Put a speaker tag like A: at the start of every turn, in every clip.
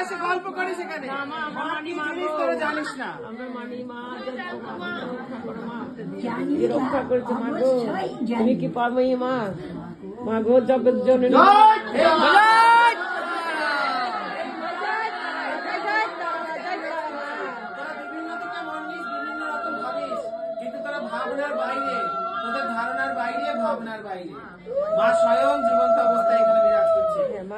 A: এসে গল্প করিস এখানে। মা কি জিনিস না।
B: আমরা মানি মা রক্ষা করেছে মা। গো। তুমি কি পাবো মা? মা গো জগৎ
A: তোরা ভাবনার বাইরে তোদের ধারণার বাইরে ভাবনার বাইরে। মা স্বয়ং জীবন্ত অবস্থায়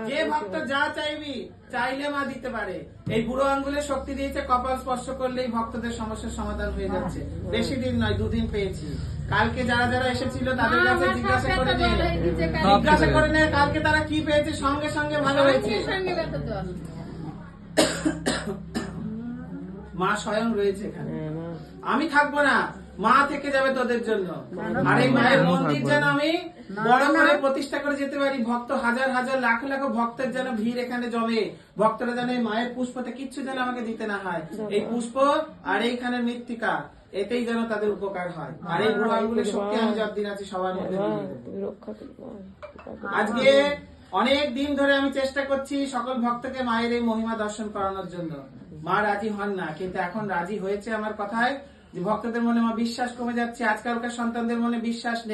A: যে ভক্ত যা চাইবি চাইলে মা দিতে পারে। এই বুড়ো আঙ্গুলে শক্তি দিয়েছে কপাল স্পর্শ করলেই ভক্তদের সমস্যার সমাধান হয়ে যাচ্ছে। বেশি দিন নয় দুদিন পেয়েছি। কালকে যারা যারা এসেছিল তাদের কাছে জিজ্ঞাসা করে নে জিজ্ঞাসা করে নে কালকে তারা কি পেয়েছে সঙ্গে সঙ্গে ভালো হয়েছে? মা স্বয়ং রয়েছে এখানে।
B: হ্যাঁ,
A: আমি থাকব না। মা থেকে যাবে তোদের জন্য। আর এই মায়ের মন্দির যেন আমি বড় করে প্রতিষ্ঠা করে যেতে পারি ভক্ত হাজার হাজার লাখ লাখ ভক্তের যেন ভিড় এখানে জমে। ভক্তরা যেন এই মায়ের পুষ্পতে কিচ্ছু যেন আমাকে দিতে না হয়। এই পুষ্প আর এইখানের মৃত্তিকা এতেই যেন তাদের উপকার হয়। আর এই আঙ্গুলের শক্তি আমি যতদিন আছি সবার মধ্যে। আজকে অনেক দিন ধরে আমি চেষ্টা করছি সকল ভক্তকে মায়ের এই মহিমা দর্শন করানোর জন্য। মা রাজি হন না কিন্তু এখন রাজি হয়েছে আমার কথায়। যে ভক্তদের মনে মা বিশ্বাস কমে যাচ্ছে আজকালকার সন্তানদের মনে বিশ্বাস নেই।